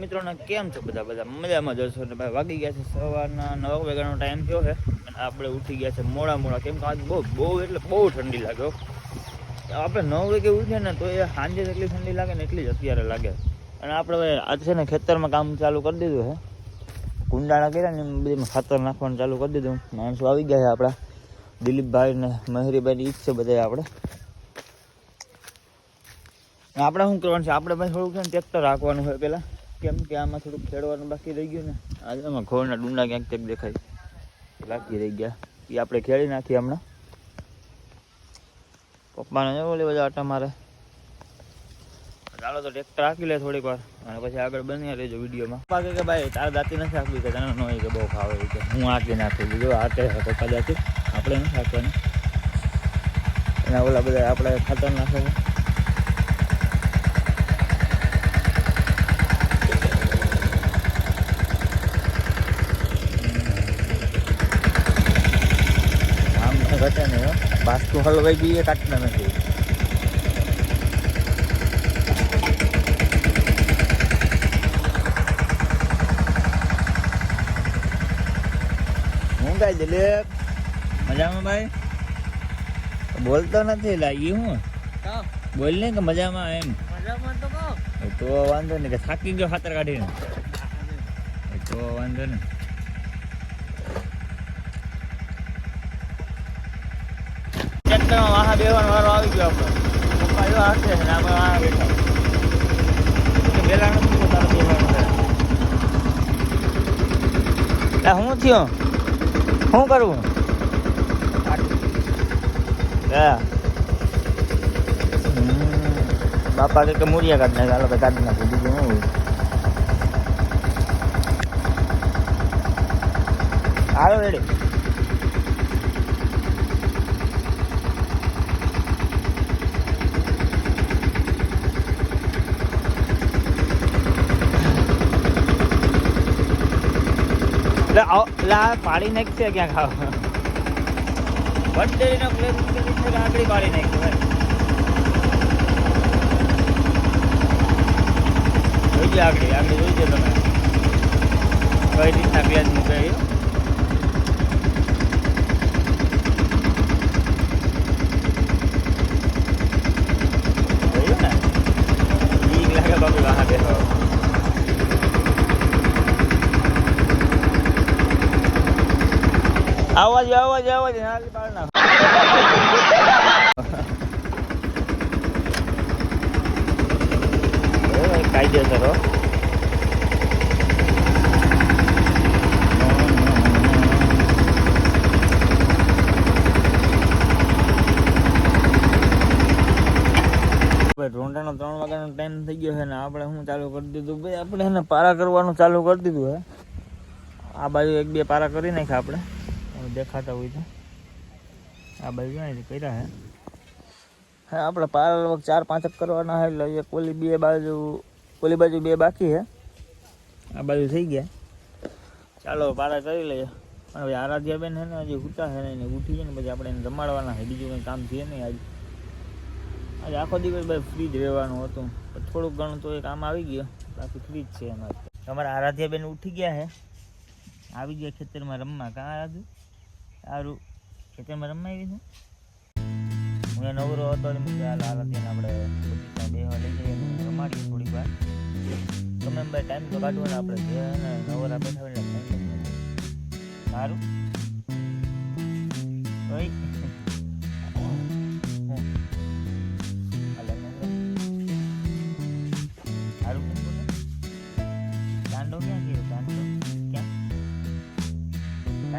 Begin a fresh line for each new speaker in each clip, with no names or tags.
મિત્રોને કેમ છો બધા? બધા મજામાં જશો ને ભાઈ? વાગી ગયા છે સવારના નવ વાગ્યાનો ટાઈમ થયો છે. અને આપણે ઉઠી ગયા છે મોડા મોડા. કેમ કે આજ બહુ બહુ એટલે બહુ ઠંડી લાગ્યો આપણે નવ વાગે ઉઠીએ ને તો એ સાંજે જેટલી ઠંડી લાગે ને એટલી જ અત્યારે લાગે. અને આપણે હવે આજ છે ને ખેતરમાં કામ ચાલુ કરી દીધું છે. કુંડાળા કર્યા ને બધીમાં ખાતર નાખવાનું ચાલુ કરી દીધું. માણસો આવી ગયા છે આપણા. દિલીપભાઈ ને મહેરીભાઈની ઈચ્છે છે બધા આપણે. આપણે શું કરવાનું છે? આપણે ભાઈ થોડુંક છે ને ટ્રેક્ટર રાખવાનું હોય પહેલાં. કેમ કે આમાં થોડુંક ખેડવાનું બાકી રહી ગયું ને? આજે આમાં ઘોડના ડુંડા ક્યાંક ક્યાંક દેખાય. બાકી રહી ગયા. એ આપણે ખેડી નાખીએ હમણાં. પપ્પાને જો લેવા બધા આટા મારે. ચાલો તો ટ્રેક્ટર આખી લે થોડીક વાર. અને પછી આગળ બની રહેજો વિડીયોમાં. પપ્પા કે ભાઈ, તારા દાંતી નથી આપવી કે તને નહીં કે બહુ ખાવે કે. હું આંકી નાખી આકે છે, પપ્પા દાંતી. આપણે નથી આપવાની એના ઓલા બધા આપણે ખાતર નાખે ઘટે નહીં બાસ્તુ હલવાઈ ગઈ એ કાટના નથી. હું કાંઈ દિલીપ? મજામાં ભાઈ? બોલતો નથી લાગી હું. બોલ ને કે મજામાં એમ. તો વાંધો નહીં કે થાકી ગયો ખાતર કાઢીને. તો વાંધો નહીં. ટ્રેક્ટરમાં વાહા બેવાનો વારો આવી ગયો આપણો. પપ્પા એવા હશે ને આપણે વાહા બેઠા. હું થયો? શું કરવું? હા. બાપા કે મૂરિયા કાઢ નાખે. હાલો કાઢી નાખું. બીજું શું હોય? હાલો રેડી લે આવ લે આ પાડી નાખશે ક્યાં ખાવ બર્થડેનો પ્લેન આગળ પાડી નાખશે જોઈજો આગળ આગળ જોઈજો તમે. કઈ રીતના પ્લેન મૂકે એ. જોયું ને બીક લાગે બાપુ વાહ બેસો નાખ કાયદેસર હો ભાઈ ત્રણ વાગ્યાનો ટાઈમ થઈ ગયો છે ને આપણે શું ચાલુ કરી દીધું? ભાઈ, આપણે એને પારા કરવાનું ચાલુ કરી દીધું હે આ બાજુ એક બે પારા કરી નાખ્યા આપણે. દેખાતા હોય તો આ બાજુ જોઈ કર્યા હે. હા આપણે પાર ચાર પાંચ કરવાના છે એટલે એક બે બાજુ, ઓલી બાજુ બે બાકી હે. આ બાજુ થઈ ગયા. ચાલો પારા કરી લઈએ. અને હવે આરાધ્યા બેન છે ને, હજી ઉઠા છે ને, એને ઉઠી જાય ને પછી આપણે એને રમાડવાના છે બીજું કંઈ કામ છે નહીં આજે. આજે આખો દિવસ ભાઈ ફ્રી જ રહેવાનું હતું. પણ થોડુંક ઘણું તો એ કામ આવી ગયો. બાકી ફ્રી જ છે અમારે. અમારા આરાધ્યા બેન ઉઠી ગયા છે આવી ગયા ખેતરમાં રમવા. કાં રાજુ સારું. ખેતરમાં રમવા આવી છું. હું નવરો હતો એટલે મેં કીધું હાલ અત્યારે આપણે બેહવા લઈ જઈએ રમાડીએ થોડીક વાર. તમે ભાઈ ટાઈમ તો કાઢવાનો આપણે જે નવરા બેઠા. સારું.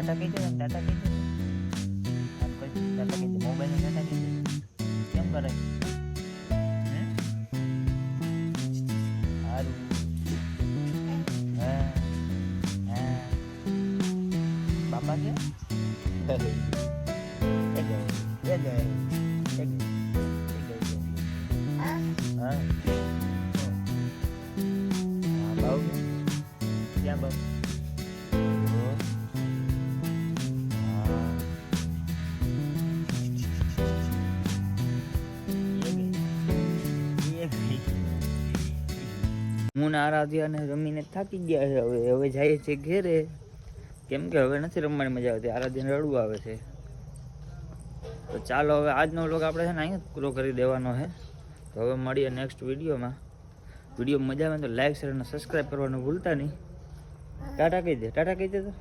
ટાટા કહી દે ટાટા કહી દે આમ કોઈ ટાટા કહી દે મોબાઈલ ટાટા કહી દે કેમ કરે હે? સારું હા હા બાપા છે એ ગઈ હું ને આરાધ્યાને રમીને થાકી ગયા છે હવે. હવે જઈએ છીએ ઘેરે. કેમ કે હવે નથી રમવાની મજા આવતી. આરાધ્યાને રડવું આવે છે. તો ચાલો હવે આજનો વ્લોગ આપણે છે ને અહીંયા પૂરો કરી દેવાનો છે. તો હવે મળીએ નેક્સ્ટ વિડીયોમાં. વીડિયો મજા આવે તો લાઈક શેર અને સબસ્ક્રાઈબ કરવાનું ભૂલતા નહીં. ટાટા કહી દે. ટાટા કહી દે તો.